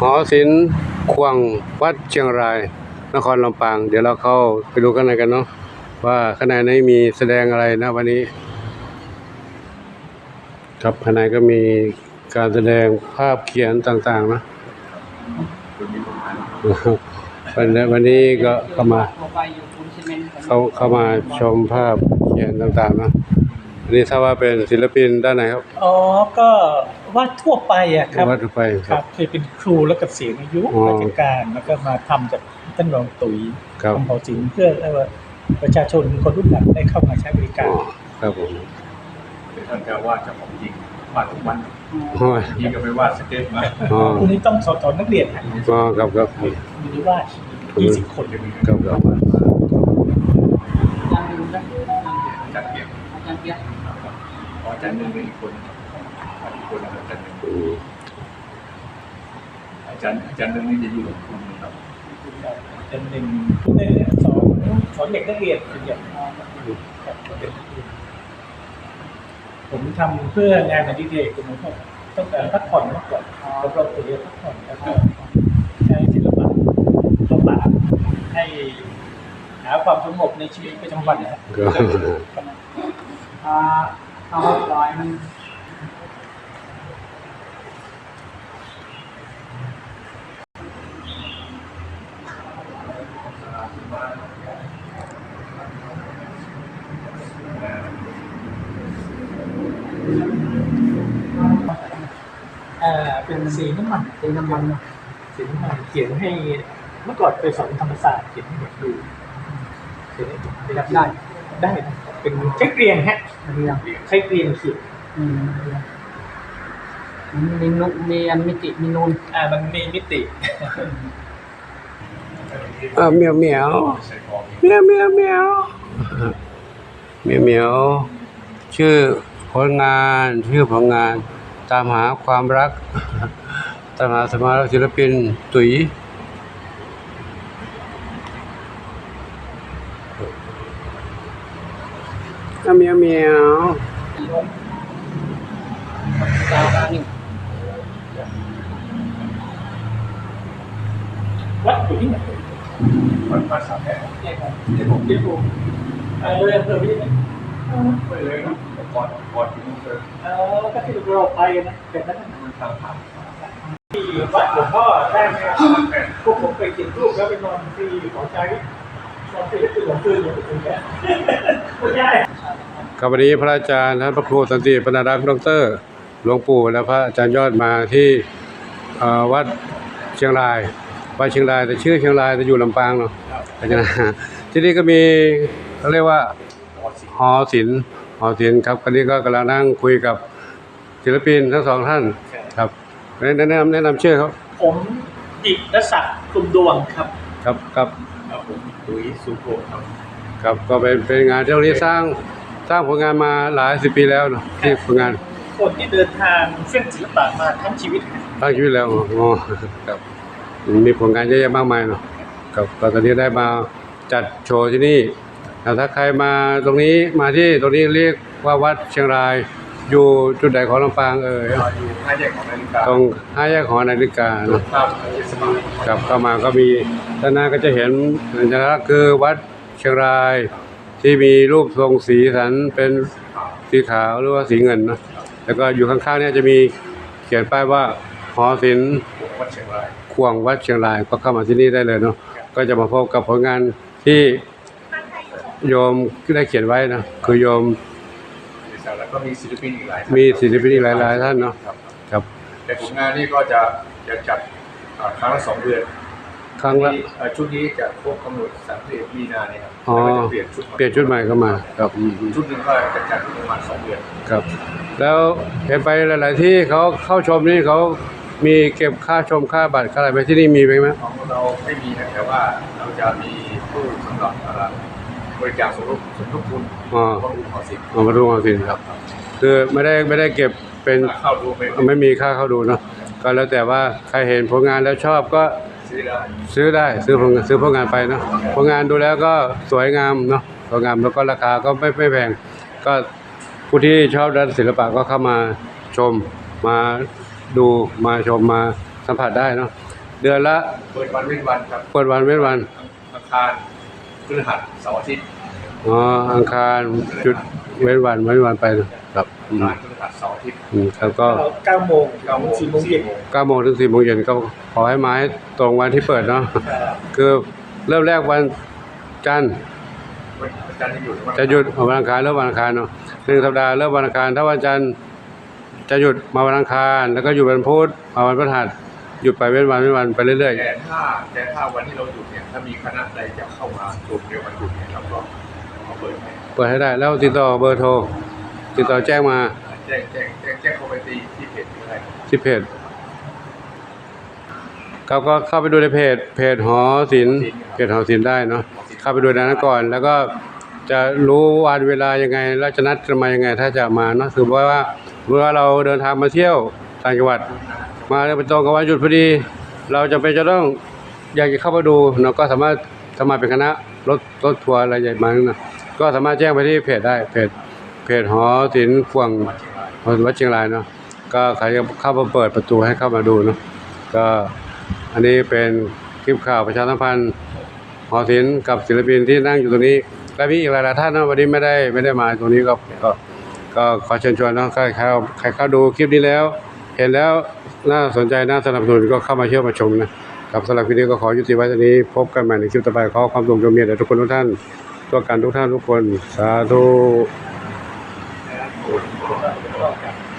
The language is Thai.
หอศิลป์ควงวัดเชียงราย นครลำปาง เดี๋ยวเราเข้าไปดูข้างในกันเนาะว่าข้างในนี้มีแสดงอะไรนะวันนี้ ครับภายในก็มีการแสดงภาพเขียนต่างๆนะวันนี้วันนี้ก็เข้ามา เขาเข้ามาชมภาพเขียนต่างๆนะ อันนี้ถ้าว่าเป็นศิลปินด้านไหนครับ อ๋อ ก็วาดทั่วไปอะครับวัดไปคครัรับ บเคยเป็นครูแล้วกับเสียงอายุอ๋อราชการแล้วก็มาทำจากท่านรองตุ๋ยครับ ทำหอศิลป์เพื่อให้ว่าประชาชนคนรุ่นหลังได้เข้ามาใช้บริกาอ๋รอครับผมเป็นท่านเจ้าวาดเจ้าของจริงวาดทุกวันโอ้ยยิงก็ไปวาดสเก็ตมาอ๋อคุณนี้ต้องสอนสอนนักเรียนฮะอ๋อครับครับ มีนิวาดยี่สิบคนครับครับ จารย์หนึ่งเป็นอีกคนอีกคนอาจารย์หนึ่งอาจารย์อาจารย์หนึ่งนี่จะอยู่กับคุณครับเป็นหนึ่งผู้เล่นเนี่ยสอนสอนเด็กนักเรียนเป็นอย่างนนักเรียนผมทำเพื่องานอดิเรกผมก็ต้องการพักผ่อนมากกว่าแล้วก็ตัวเรียนพักผ่อนแล้วก็ใช้ศิลปะเข้ามาให้หาความสงบในชีวิตประจำวันนะครับ ก็อ่าเอาร้อยมันอ่าเป็นสีน้ำมันสีน้ำมันนะสีน้ำมันเขียนให้เมื่อก่อนไปสอนธรรมศาสตร์เขียนให้เด็กดูเขียนให้เด็กได้ได้นะ เป็นใช้เกรียนฮะเรียงใช้เกรียนเขียนอืมเรียงมันมีนุมีอันมิติมีนูนอ่ามันมีมิติอ่าเหมียวเหมียวใส่ของเหมียวเหมียวเหมียวเหมียวเหมียวชื่อผลงานชื่อผลงาน ตามหาความรัก ตามหาสมาชิกศิลปินตุ๋ยอะ เมียวเมียววัดอยู่ที่ไหนวัดวัดสาแพร่เนี่ยครับเดี๋ยวผมเดี๋ยวผมเออเลยอำเภอพี่ไหนไปเลยนะก่อนก่อนที่มึงจะเออแล้วก็ที่เราไปนะเป็นนั้นนะมันทางผ่านที่วัดหลวงพ่อได้ไหมครับพวกผมไปเขียนรูปแล้วไปนอนที่หอใจนอนที่ที่หลวงพ่ออยู่ตรงนี้ไม่ได้ ครับวันนี้พระอาจารย์ท่านพระครูสันติปนารักษ์ดอกเตอรหลวงปู่และพระอาจารย์ยอดมาที่เอ่อวัดเชียงรายวัดเชียงรายแต่ชื่อเชียงรายแต่อยู่ลำปางเนาะอาจารย์ที่นี่ก็มีเขาเรียกว่าพอสิหอศิลป์หอศิลป์ครับวันนี้ก็กำลังนั่งคุยกับศิลปินทั้งสองท่านครับแนะนำแนะนำชื่อเขาผมดิษศักดิ์คุมดวงครับ ครับครับครับผมตุ้ยสุโขครับครับก็เป็นเป็นงานที่เรานี้สร้าง สร้างผลงานมาหลายสิบปีแล้วเนาะที่ผลงานคนที่เดินทางเส้นศิลปะมาทั้งชีวิตครับตั้งชีวิตแล้วอ๋อครับมีผลงานเยอะแยะมากมายเนาะครับก็ตอนนี้ได้มาจัดโชว์ที่นี่แต่ถ้าใครมาตรงนี้มาที่ตรงนี้เรียกว่าวัดเชียงราย อยู่จุดใดของลำปางเอ่ยเราอยู่ห้าแยกของนาฬิกาตรงห้าแยกหอนาฬิกาเนาะภาพเทศบาลครับเข้ามาก็มีด้านหน้าก็จะเห็นสัญลักษณ์คือวัดเชียงราย ที่มีรูปทรงสีสันเป็นสีขาวหรือว่าสีเงินนะแล้วก็อยู่ข้างๆเนี่ยจะมีเขียนป้ายว่าหอศิลป์วัดเชียงรายควงวัดเชียงรายก็เข้ามาที่นี่ได้เลยเนาะก็จะมาพบกับผลงานที่โยมได้เขียนไว้นะคือโยมแล้วก็มีศิลปินอีกหลายมีศิลปินอีกหลายๆท่านเนาะครับแต่ผลงานนี้ก็จะจะจัดครั้งละสองเดือน ครั้งละ เอ่อชุดนี้จะครบกำหนด31มีนาเนี่ยครับอ๋อ แล้วก็จะเปลี่ยนชุดเปลี่ยนชุดใหม่เข้ามาครับอืมชุดหนึ่งก็จะจัดประมาณสองเดือนครับ แล้วเห็นไปหลาย ๆ ที่เขาเข้าชมนี่เขามีเก็บค่าชมค่าบัตรค่าอะไรไหมที่นี่มีไหมของเราไม่มีนะแต่ว่าเราจะมีตู้สำหรับเอ่อบริจาคสมทบสมทบทุนอ๋อบำรุงหอศิลป์เอามาดูเอาสิครับ คือไม่ได้ไม่ได้เก็บเป็น เข้าดูไป ไม่มีค่าเข้าดูเนาะก็แล้วแต่ว่าใครเห็นผลงานแล้วชอบก็ ซื้อได้ซื้อได้ซื้อผลซื้อผลงานไปเนาะผลงานดูแล้วก็สวยงามเนาะสวยงามแล้วก็ราคาก็ไม่ไม่แพงก็ผู้ที่ชอบด้านศิลปะก็เข้ามาชมมาดูมาชมมาสัมผัสได้เนาะเดือนละเปิดวันเว้นวันครับเปิดวันเว้นวันอังคารพฤหัสเสาร์อาทิตย์อ๋ออังคารหยุดเว้นวันเว้นวันไปนะ ครับอืมอังคารพฤหัสเสาร์อาทิตย์อืมครับก็เก้าโมงเก้าโมงสี่โมงเย็นเก้าโมงถึงสี่โมงเย็นก็ขอให้มาให้ตรงวันที่เปิดเนาะคือเริ่มแรกวันจันทร์วันจันทร์จะหยุดวันจะหยุดวันอังคารเริ่มวันอังคารเนาะหนึ่งสัปดาห์เริ่มวันอังคารถ้าวันจันทร์จะหยุดมาวันอังคาร แล้วก็หยุดวันพุธมาวันพฤหัสหยุดไปเว้นวันเว้นวันไปเรื่อยแต่ถ้าแต่ถ้าวันที่เราหยุดเนี่ยถ้ามีคณะใดจะเข้ามากลุ่มเดียวกันหยุดเนี่ยเราก็เอาเปิดให้ๆเปิดให้ได้แล้วติดต่อเบอร์โทร ติดต่อแจ้งมาแจ้งแจ้งแจ้งแจ้งเข้าไปที่ที่เพจก็ได้ที่เพจครับก็เข้าไปดูในเพจ เพจหอศิลป์เพจหอศิลป์ได้เนาะเข้าไปดูในนั้นก่อน แล้วก็จะรู้วันเวลายังไงแล้วจะนัดกันมายังไง ถ้าจะมาเนาะคือว่าว่าเมื่อเราเดินทางมาเที่ยวต่างจังหวัด มาแล้วไปตรงกับวันหยุดพอดี เราจะเป็นจะต้องอยากจะเข้าไปดูเนาะก็สามารถสมัครเป็นคณะรถรถทัวร์อะไรใหญ่มานะก็สามารถแจ้งไปที่เพจได้เพจ เพจหอศิลป์กวงวัดเชียงรายเนาะก็ใครเข้ามาเปิดประตูให้เข้ามาดูเนาะก็อันนี้เป็นคลิปข่าวประชาสัมพันธ์หอศิลป์กับศิลปินที่นั่งอยู่ตรงนี้และมีอีกหลายๆท่านเนาะวันนี้ไม่ได้ไม่ได้มาตรงนี้ก็ก็ก็ขอเชิญชวนนะใครเข้าใครเข้าดูคลิปนี้แล้ว เห็นแล้วน่าสนใจน่าสนับสนุนก็เข้ามาเชื่อมาชมนะครับสำหรับคลิปนี้ก็ขอยุติไว้ตรงนี้ พบกันใหม่ในคลิปต่อไปขอความสุขจงมีแด่ทุกคนทุกท่านตัวกันทุกท่านทุกคนสาธุ